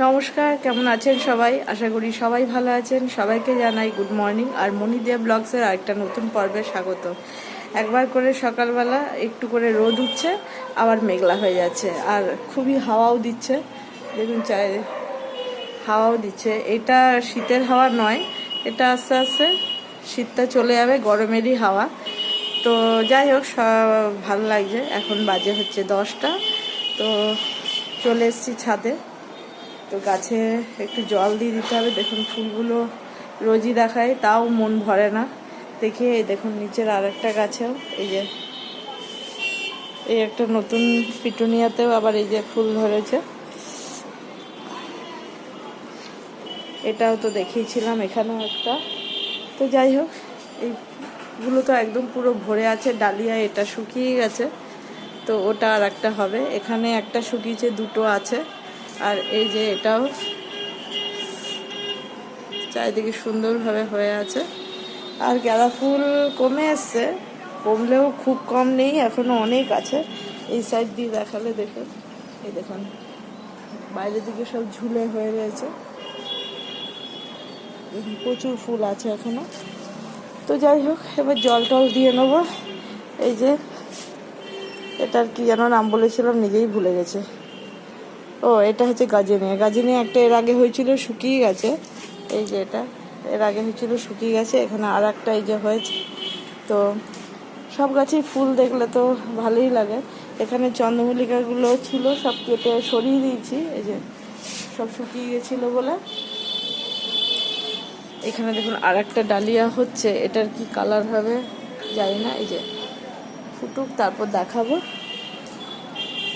নমস্কার, কেমন আছেন সবাই? আশা করি সবাই ভালো আছেন। সবাইকে জানাই গুড মর্নিং আর মণিদেব ব্লগসের আরেকটা নতুন পর্বে স্বাগত। একবার করে সকালবেলা একটু করে রোদ উঠছে, আবার মেঘলা হয়ে যাচ্ছে আর খুবই হাওয়াও দিচ্ছে। দেখুন চাই হাওয়াও দিচ্ছে। এটা শীতের হাওয়া নয়, এটা আস্তে আস্তে শীতটা চলে যাবে, গরমেরই হাওয়া। তো যাই হোক ভালো লাগছে। এখন বাজে হচ্ছে দশটা। তো চলে এসেছি ছাদে। তো গাছে একটু জল দিয়ে দিতে হবে। দেখুন, ফুলগুলো রোজই দেখায়, তাও মন ভরে না। দেখে দেখুন, নিচের আর একটা গাছেও, এই যে, এই একটা নতুন পিটুনিয়াতেও আবার এই যে ফুল ধরেছে। এটাও তো দেখিয়েছিলাম এখানেও একটা। তো যাই হোক, এইগুলো তো একদম পুরো ভরে আছে, ডালিয়া এটা শুকিয়ে গেছে। তো ওটা আর একটা হবে। এখানে একটা শুকিয়েছে, দুটো আছে। আর এই যে এটাও চারিদিকে সুন্দরভাবে হয়ে আছে। আর গাঁদা ফুল কমে এসছে, কমলেও খুব কম নেই, এখনও অনেক আছে। এই সাইড দিয়ে দেখালে দেখুন। এই দেখুন, বাইরের দিকে সব ঝুলে হয়ে রয়েছে। প্রচুর ফুল আছে এখনও। তো যাই হোক, এবার জল টল দিয়ে নেব। এই যে, এটার কি যেন নাম বলেছিলাম, নিজেই ভুলে গেছে। ও, এটা হচ্ছে গাজেনিয়া গাজেনিয়া একটা এর আগে হয়েছিল শুকিয়ে গেছে। এই যে এটা, এর আগে হয়েছিল শুকিয়ে গেছে, এখানে আর একটা এই যে হয়েছে। তো সব গাছেই ফুল দেখলে তো ভালোই লাগে। এখানে চন্দ্রমল্লিকাগুলো ছিল, সব কেটে সরিয়ে দিয়েছি। এই যে সব শুকিয়ে গেছিল বলে। এখানে দেখুন আর একটা ডালিয়া হচ্ছে, এটার কি কালার হবে জানি না। এই যে ফুটুক, তারপর দেখাবো।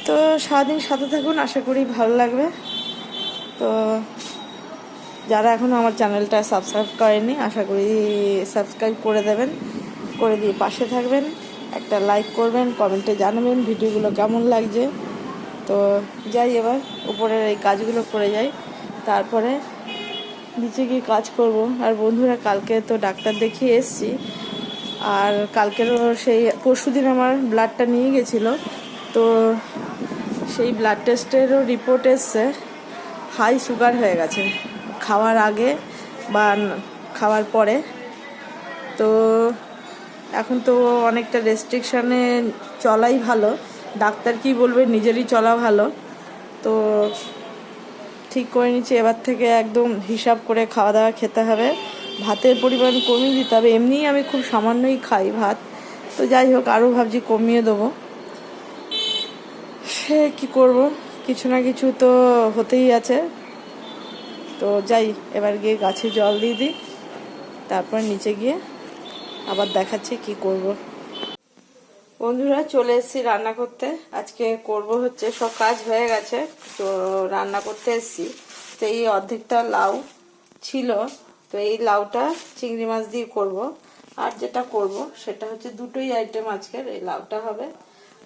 তো সারাদিন সাথে থাকুন, আশা করি ভালো লাগবে। তো যারা এখনও আমার চ্যানেলটা সাবস্ক্রাইব করেনি আশা করি সাবস্ক্রাইব করে দেবেন, করে দিয়ে পাশে থাকবেন, একটা লাইক করবেন, কমেন্টে জানাবেন ভিডিওগুলো কেমন লাগছে। তো যাই এবার, উপরের এই কাজগুলো করে যাই, তারপরে নিচে গিয়ে কাজ করব। আর বন্ধুরা, কালকে তো ডাক্তার দেখিয়ে এসছি। আর কালকেরও সেই পরশু আমার ব্লাডটা নিয়ে গেছিল। তো সেই ব্লাড টেস্টেরও রিপোর্ট এসছে। হাই সুগার হয়ে গেছে। খাওয়ার আগে বা খাওয়ার পরে। তো এখন তো অনেকটা রেস্ট্রিকশানে চলাই ভালো। ডাক্তার কি বলবে? নিজেরই চলা ভালো। তো ঠিক করে নিচ্ছি। এবার থেকে একদম হিসাব করে খাওয়া দাওয়া খেতে হবে। ভাতের পরিমাণ কমিয়ে দিতে হবে। এমনিই আমি খুব সামান্যই খাই ভাত। তো যাই হোক, আরও ভাবছি কমিয়ে দেবো। সে কি করব? কিছু না কিছু তো হতেই আছে। তো যাই, এবার গিয়ে গাছে জল দিয়ে দিই। তারপর নিচে গিয়ে আবার দেখাচ্ছি কি করব। বন্ধুরা, চলে এসেছি রান্না করতে। আজকে করব হচ্ছে, সব কাজ হয়ে গেছে। তো রান্না করতে এসেছি। তো এই অর্ধেকটা লাউ ছিল। তো এই লাউটা চিংড়ি মাছ দিয়ে করব। আর যেটা করব, সেটা হচ্ছে দুটোই আইটেম আজকের। এই লাউটা হবে।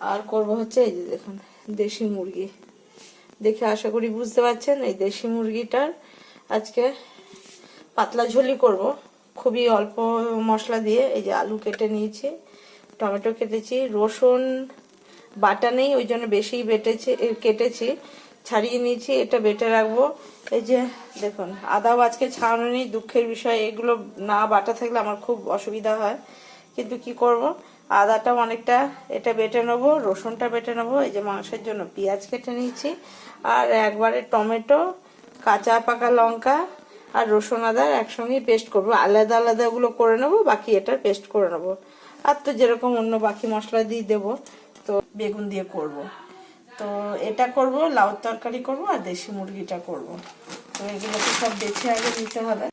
আর করব হচ্ছে এই যে দেখুন। দেশি মুরগি। দেখে আশা করি বুঝতে পারছেন, এই দেশি মুরগিটার আজকে পাতলা ঝোলি করব। খুবই অল্প মশলা দিয়ে এই যে আলু কেটে নিয়েছি, টমেটো কেটেছি, রসুন, বাটা নেই, ওই জন্য বেশি বেটেছি কেটেছি, ছাড়িয়ে নিয়েছি, এটা বেটে রাখব। এই যে দেখুন, আদাও আজকে ছাড়ানো নেই, দুঃখের বিষয়, এগুলো না বাটা থাকলে আমার খুব অসুবিধা হয়। কিন্তু কি করব? আদাটা অনেকটা এটা বেটে নেব, রসুনটা বেটে নেব, এই যে মাংসের জন্য পেঁয়াজ কেটে নিয়েছি আর একবারে টমেটো, কাঁচা পাকা লঙ্কা আর রসুন আদার একসঙ্গে পেস্ট করব আলাদা আলাদা ওগুলো করে নেব, বাকি এটার পেস্ট করে নেব আর তো যেরকম অন্য বাকি মশলা দিয়ে দেবো, তো বেগুন দিয়ে করব। তো এটা করব লাউ তরকারি করব আর দেশি মুরগিটা করব। তো এগুলোকে সব বেছে আগে নিতে হবে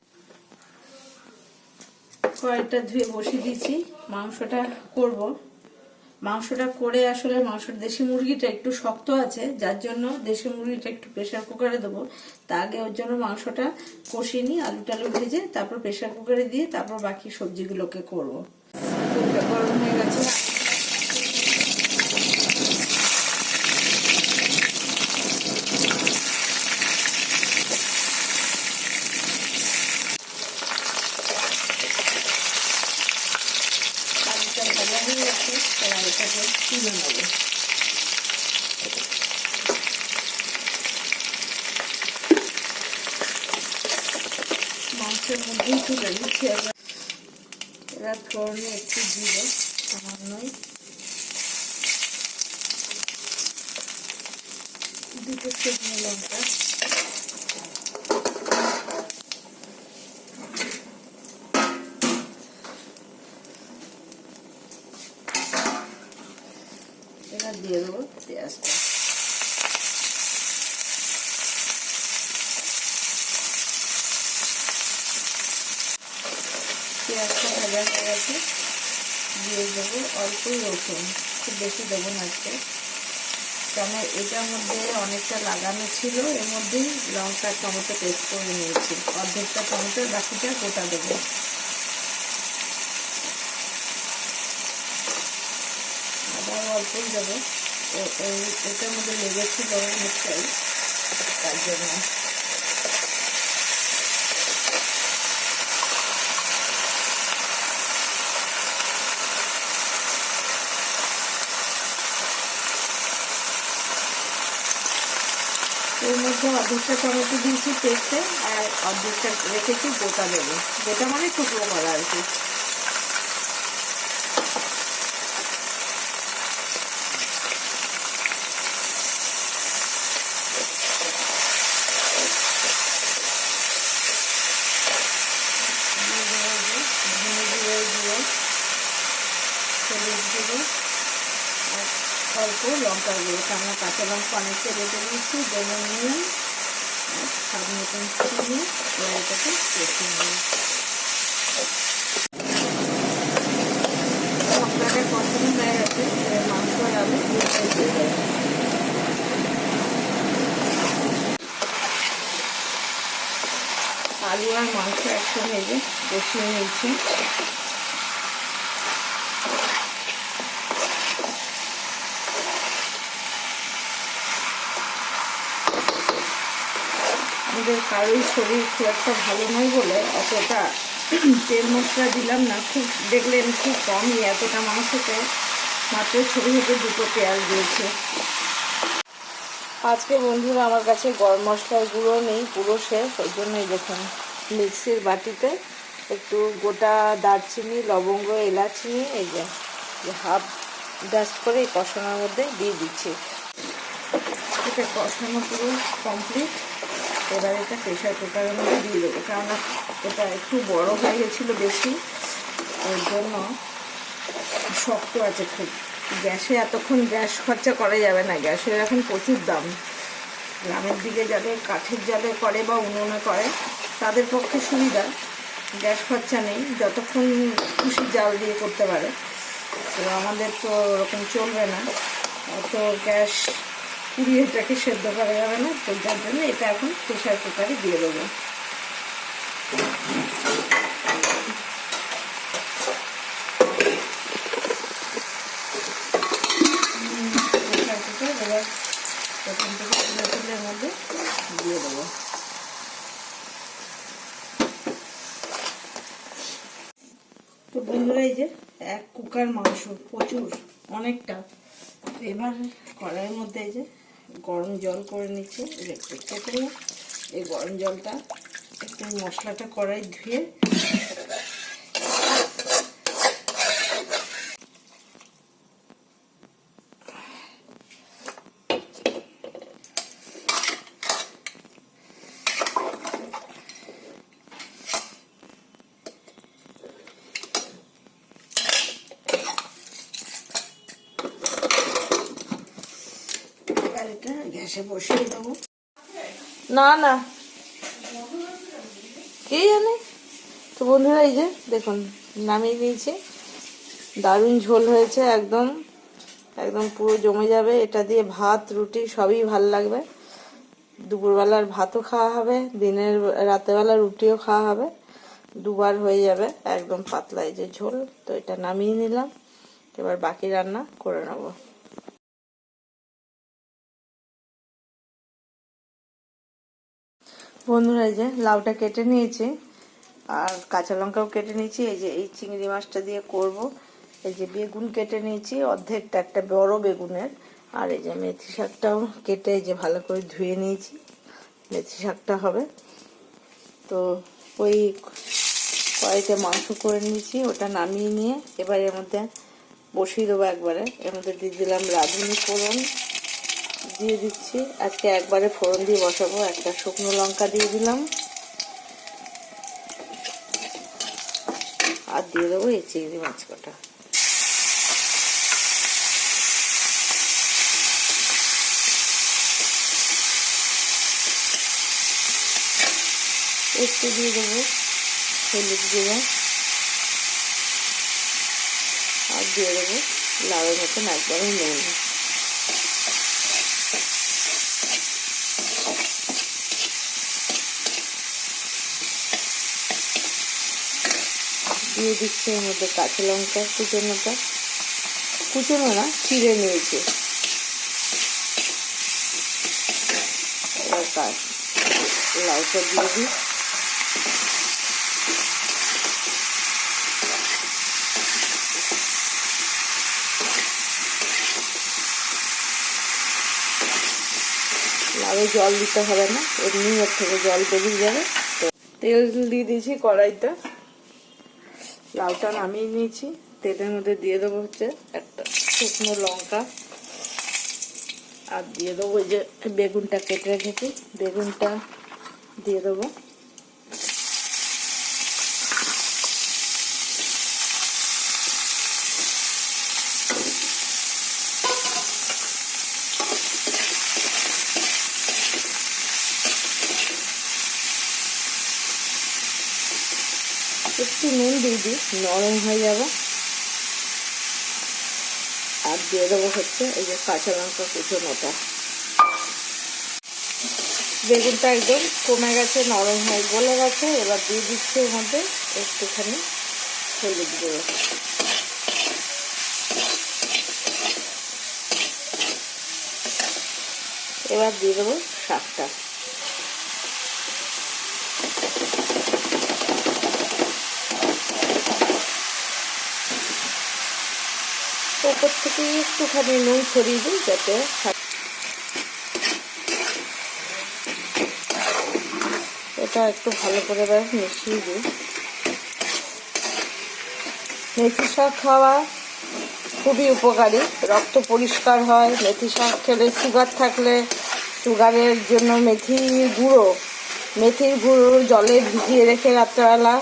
কয়েকটা ধুয়ে বসিয়ে দিচ্ছি মাংসটা করব। মাংসটা করে আসলে মাংসের দেশি মুরগিটা একটু শক্ত আছে, যার জন্য দেশি মুরগিটা একটু প্রেশার কুকারে দেবো। তা আগে ওর জন্য মাংসটা কষিয়ে নিই আলু টালু ভেজে তারপর প্রেশার কুকারে দিয়ে তারপর বাকি সবজিগুলোকে করব। গরম হয়ে গেছে ভাজা হয়ে গেছে এবার এটাকে তুলে নেব সবই তুলে দিচ্ছি এবার এবার ফোড়নে একটু জিরে সামান্যই দুটো শুকনো লঙ্কা এবার দিয়ে দেবো পেঁয়াজটা পেঁয়াজটা ভাজা হয়ে গেছে। দিয়ে দেবো অল্প রসুন। খুব বেশি দেবো না আজকে। কেন এটার মধ্যে অনেকটা লাগানো ছিল। এর মধ্যেই লঙ্কা টমেটো পেস্ট করে নিয়েছি। অর্ধেকটা টমেটো বাকিটা গোটা দেবো। আবার অল্পই দেবো। এটার মধ্যে লেগেছিল অনেকটাই তার জন্য। এর মধ্যে অর্ধেকটা টমেটো দিয়েছি পেস্টে আর অর্ধেকটা রেখেছি গোটা দেবো গোটা মানে টুকরো করা আর কি দিয়ে দেবো যে ধনে জিরে দিয়ে হলুদ দেবো আর অল্প লঙ্কা গুঁড়ো লঙ্কা অনেকটা রেখে দিয়েছি দেবো নুন স্বাদ মতন চিনি এবার এটাকে হয়ে গেছে মাংস আলু আর মাংস একসঙ্গে যে কষিয়ে নিয়েছি। আমাদের কারোর শরীর খুব একটা ভালো নয় বলে অতটা তেল মশলা দিলাম না। খুব দেখলেন খুব কমই, এতটা মাংসতে মাত্র ছবি হতে দুটো পেঁয়াজ দিয়েছে। আজকে বন্ধুরা আমার কাছে গরম মশলার গুঁড়ো নেই, পুরো শেষ, ওই জন্যই দেখুন মিক্সির বাটিতে একটু গোটা দারচিনি, লবঙ্গ, এলাচ নিয়ে এই যে হাফ ডাস্ট করে এই কষানোর মধ্যে দিয়ে দিচ্ছি। এটা কষানো পুরো কমপ্লিট এবার এটা প্রেশার কুকারের মধ্যে দিয়ে দেবো, কেননা এটা একটু বড় হয়ে গেছিল বেশি। ওর জন্য শক্ত আছে খুব। গ্যাসে এতক্ষণ গ্যাস খরচা করা যাবে না, গ্যাসের এখন প্রচুর দাম। গ্রামের দিকে যাদের কাঠের জালে করে বা উনুনে করে, তাদের পক্ষে সুবিধা। গ্যাস খরচা নেই, যতক্ষণ খুশি জাল দিয়ে করতে পারে। তো আমাদের তো ওরকম চলবে না। অত গ্যাস পুড়িয়ে এটাকে সেদ্ধ করা যাবে না, তো যার জন্য এটা এখন প্রেশার কুকারে দিয়ে দেবো। প্রেশার কুকার এবার মধ্যে দিয়ে দেবো। তো বন্ধুরা, এই যে এক কুকার মাংস প্রচুর, অনেকটা। এবার কড়াইয়ের মধ্যে এই যে গরম জল করে নিচ্ছি কেটে এই গরম জলটা একটু মশলাটা কড়াই ধুয়ে এবার এটা গ্যাসে বসিয়ে দেবো। না না। কে জানে? তো বন্ধুরা, এই যে দেখুন, নামিয়ে নিয়েছি দারুণ ঝোল হয়েছে, একদম একদম পুরো জমে যাবে। এটা দিয়ে ভাত, রুটি, সবই ভালো লাগবে। দুপুরবেলার ভাতও খাওয়া হবে, দিনের রাতেবেলা রুটিও খাওয়া হবে। দুবার হয়ে যাবে, একদম পাতলা এই যে ঝোল। তো এটা নামিয়ে নিলাম। এবার বাকি রান্না করে নেব। বন্ধুরা এই যে লাউটা কেটে নিয়েছি, আর কাঁচা লঙ্কাও কেটে নিয়েছি, এই যে এই চিংড়ি মাছটা দিয়ে করব। এই যে বেগুন কেটে নিয়েছি, অর্ধেকটা একটা বড় বেগুনের, আর এই যে মেথি শাকটাও কেটে এই যে ভালো করে ধুয়ে নিয়েছি, মেথি শাকটা হবে। তো ওই কড়াইতে মাংস করে নিয়েছি, ওটা নামিয়ে নিয়ে এবার এর মধ্যে বসিয়ে দেবো একবারে। এর মধ্যে দিয়ে দিলাম রাঁধুনি ফোড়ন দিয়ে দিচ্ছি। আজকে একবারে ফোড়ন দিয়ে বসাবো। একটা শুকনো লঙ্কা দিয়ে দিলাম। আর দিয়ে দেবো এই চিংড়ি মাছ কটা। একটু দিয়ে দেবো হলুদ গুঁড়ো। আর দিয়ে দেবো লাউয়ের মতন একবারে নুন। দিয়ে দিচ্ছে এর মধ্যে কাঁচা লঙ্কা কুচনোটা কুচনো না, চিড়ে নিয়েছে। লাউটা দিয়ে দিই। লাউয়ে জল দিতে হবে না, এমনি ওর থেকে জল বেরিয়ে যাবে। তেল দিয়ে দিয়েছি কড়াইতে লাউটা নামিয়ে নিয়েছি। তেলের মধ্যে দিয়ে দেবো হচ্ছে একটা শুকনো লঙ্কা। আর দিয়ে দেবো যে বেগুনটা কেটে রেখেছি। বেগুনটা দিয়ে দেবো। একটু নুন দিয়ে দিই, নরম হয়ে যাবে। আর দিয়ে দেবো হচ্ছে এই যে কাঁচা লঙ্কা কুচোনোটা বেগুনটা একদম কমে গেছে, নরম হয়ে গলে গেছে। এবার দিয়ে দিচ্ছি এর মধ্যে একটুখানি হলুদ গুঁড়ো। এবার দিয়ে দেবো শাকটা। ওপর থেকে একটুখানি নুন ছড়িয়ে দিই যাতে এটা একটু ভালো করে এবার মিশিয়ে দিই। মেথি শাক খাওয়া খুবই উপকারী। রক্ত পরিষ্কার হয়। মেথি শাক খেলে সুগার থাকলে সুগারের জন্য মেথি গুঁড়ো, মেথির গুঁড়ো জলে ভিজিয়ে রেখে রাত্রেবেলা,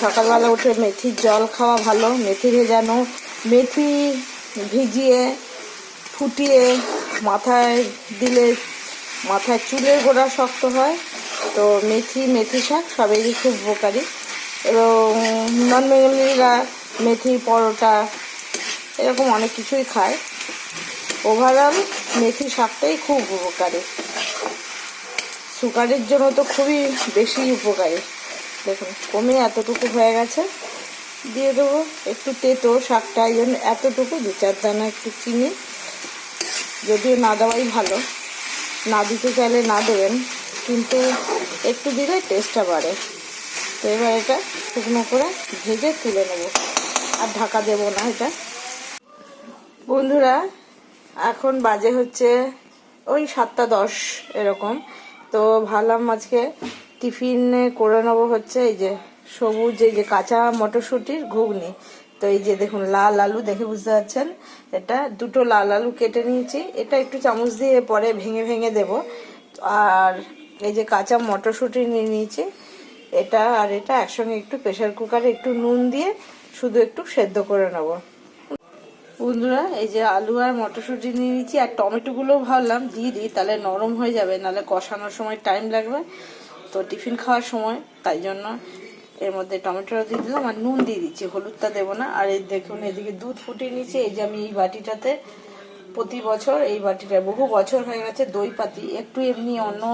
সকালবেলা উঠে মেথির জল খাওয়া ভালো। মেথি ভেজানো মেথি ভিজিয়ে, ফুটিয়ে, মাথায় দিলে মাথায় চুলের গোড়া শক্ত হয়। তো মেথি মেথি শাক সবেরই খুব উপকারী। এবং নন বেঙ্গলিরা মেথি, পরোটা এরকম অনেক কিছুই খায়। ওভারঅল মেথি শাকটাই খুব উপকারী। সুগারের জন্য তো খুবই বেশি উপকারী। দেখুন, কমে এতটুকু হয়ে গেছে। দিয়ে দেবো একটু তেতো শাকটা, এই জন্য এতটুকু, দু চার দানা একটু চিনি। যদিও না দেওয়াই ভালো। না দিতে চাইলে না দেবেন, কিন্তু একটু দিলে টেস্টটা বাড়ে। তো এবার এটা শুকনো করে ভেজে তুলে নেব। আর ঢাকা দেব না এটা। বন্ধুরা, এখন বাজে হচ্ছে ওই সাতটা দশ এরকম। তো ভাবলাম আজকে টিফিনে করে নেব হচ্ছে এই যে সবুজ, এই যে কাঁচা মটরশুঁটির ঘুগনি। তো এই যে দেখুন, লাল আলু, দেখে বুঝতে পারছেন? এটা দুটো লাল আলু কেটে নিয়েছি। এটা একটু চামচ দিয়ে পরে ভেঙে ভেঙে দেব। আর এই যে কাঁচা মটরশুঁটি নিয়ে নিয়েছি। এটা আর এটা একসঙ্গে একটু প্রেশার কুকারে একটু নুন দিয়ে শুধু একটু সেদ্ধ করে নেব। বন্ধুরা, এই যে আলু আর মটরশুঁটি নিয়ে নিয়েছি। আর টমেটোগুলো ভাবলাম, দিয়ে দিই, তাহলে নরম হয়ে যাবে, নাহলে কষানোর সময় টাইম লাগবে। তো টিফিন খাওয়ার সময়, তাই জন্য এর মধ্যে টমেটোটা দিয়ে দিলাম আর নুন দিয়ে দিচ্ছি, হলুদটা দেবো না। আর এই দেখুন, এদিকে দুধ ফুটিয়ে নিচ্ছি এই যে আমি এই বাটিটাতে প্রতি বছর, এই বাটিটা বহু বছর হয়ে গেছে দই পাতি। একটু এমনি অন্য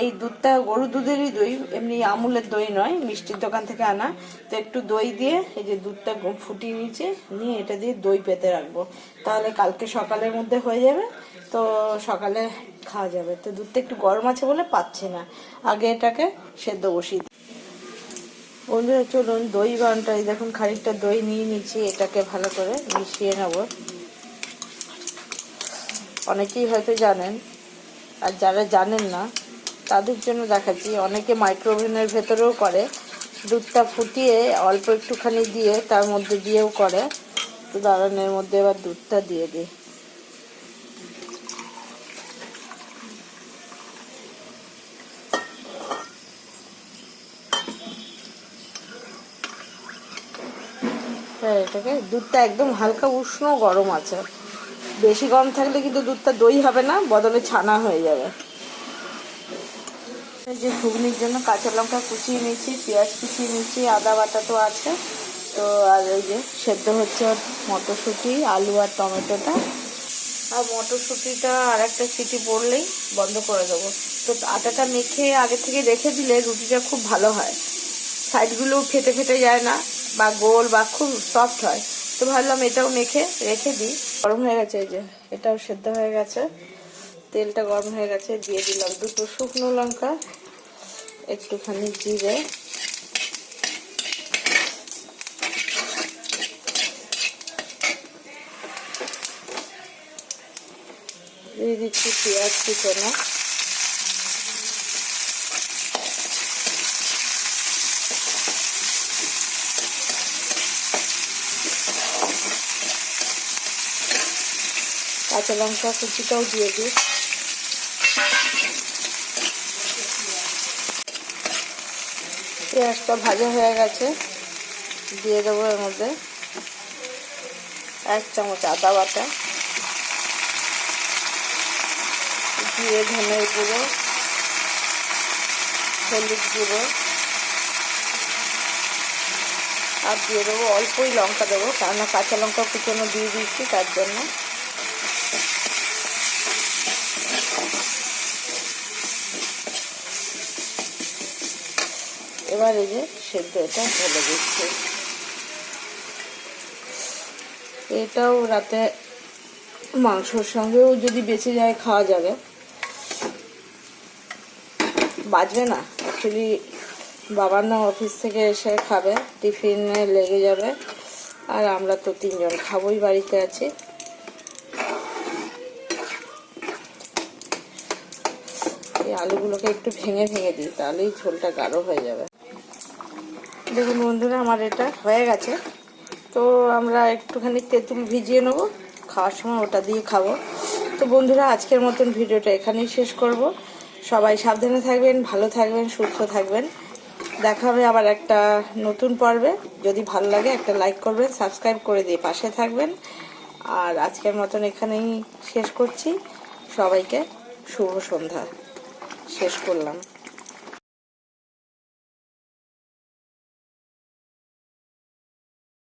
এই দুধটা গরু দুধেরই দই, এমনি আমুলের দই নয়, মিষ্টির দোকান থেকে আনা। তো একটু দই দিয়ে এই যে দুধটা ফুটিয়ে নিয়েছে, নিয়ে এটা দিয়ে দই পেতে রাখব। তাহলে কালকে সকালের মধ্যে হয়ে যাবে। তো সকালে খাওয়া যাবে। তো দুধটা একটু গরম আছে বলে পাচ্ছে না। আগে এটাকে সেদ্ধ বসিয়ে। বন্ধুরা, চলুন দই বানটা, এই দেখুন খানিকটা দই নিয়ে নিচ্ছি, এটাকে ভালো করে মিশিয়ে নেব। অনেকেই হয়তো জানেন, আর যারা জানেন না, তাদের জন্য দেখাচ্ছি। অনেকে মাইক্রোওভেনের ভেতরেও করে, দুধটা ফুটিয়ে অল্প একটুখানি দিয়ে তার মধ্যে দিয়েও করে। তো দাঁড়ানোর মধ্যে এবার দুধটা দিয়ে দিই। এটাকে। দুধটা একদম হালকা উষ্ণ গরম আছে। বেশি গরম থাকলে কিন্তু দুধটা দই হবে না, বদলে ছানা হয়ে যাবে। যে ঘুগনির জন্য কাঁচা লঙ্কা কুচিয়ে নিয়েছি, পেঁয়াজ কুচিয়ে নিয়েছি, আদা বাটা তো আছে। তো আর ওই যে সেদ্ধ হচ্ছে মটরশুঁটি, আলু আর টমেটোটা। আর মটরশুঁটিটা আর একটা সিটি পড়লেই বন্ধ করে দেবো। তো আটাটা মেখে আগে থেকে রেখে দিলে রুটিটা খুব ভালো হয়। সাইডগুলো ফেটে ফেটে যায় না। বা গোল বা খুব সফট হয়। তো ভাবলাম এটাও মেখে রেখে দিই। গরম হয়ে গেছে এই যে, এটাও সেদ্ধ হয়ে গেছে। তেলটা গরম হয়ে গেছে, দিয়ে দিলাম দুটো শুকনো লঙ্কা, একটুখানি জিরে। দিয়ে দিচ্ছি পেঁয়াজ কুচনো। কাঁচা লঙ্কা কুচিটাও দিয়ে দিই। পেঁয়াজটা ভাজা হয়ে গেছে, দিয়ে দেবো এর মধ্যে এক চামচ আদা বাটা। দিয়ে ধনে গুঁড়ো, হলুদ গুঁড়ো, আর দিয়ে দেবো অল্পই লঙ্কা দেবো, কেননা কাঁচা লঙ্কা কুচনো দিয়ে দিচ্ছি তার জন্য। এবার এই যে সেদ্ধ এটা ঢেলে দিচ্ছি এটাও রাতে মাংসর সঙ্গেও যদি বেঁচে যায়, খাওয়া যাবে। বাজবে না। অ্যাকচুয়ালি বাবার না অফিস থেকে এসে খাবে টিফিনে লেগে যাবে। আর আমরা তো তিনজন খাবোই, বাড়িতে আছি। এই আলুগুলোকে একটু ভেঙে ভেঙে দিই, তাহলেই ঝোলটা গাঢ় হয়ে যাবে। দেখুন বন্ধুরা, আমার এটা হয়ে গেছে। তো আমরা একটুখানি তেঁতুল ভিজিয়ে নেব, খাওয়ার সময় ওটা দিয়ে খাব। তো বন্ধুরা, আজকের মতন ভিডিওটা এখানেই শেষ করব। সবাই সাবধানে থাকবেন, ভালো থাকবেন, সুস্থ থাকবেন। দেখা হবে আবার একটা নতুন পর্বে। যদি ভালো লাগে, একটা লাইক করবেন, সাবস্ক্রাইব করে দিয়ে পাশে থাকবেন। আর আজকের মতন এখানেই শেষ করছি। সবাইকে শুভ সন্ধ্যা। শেষ করলাম।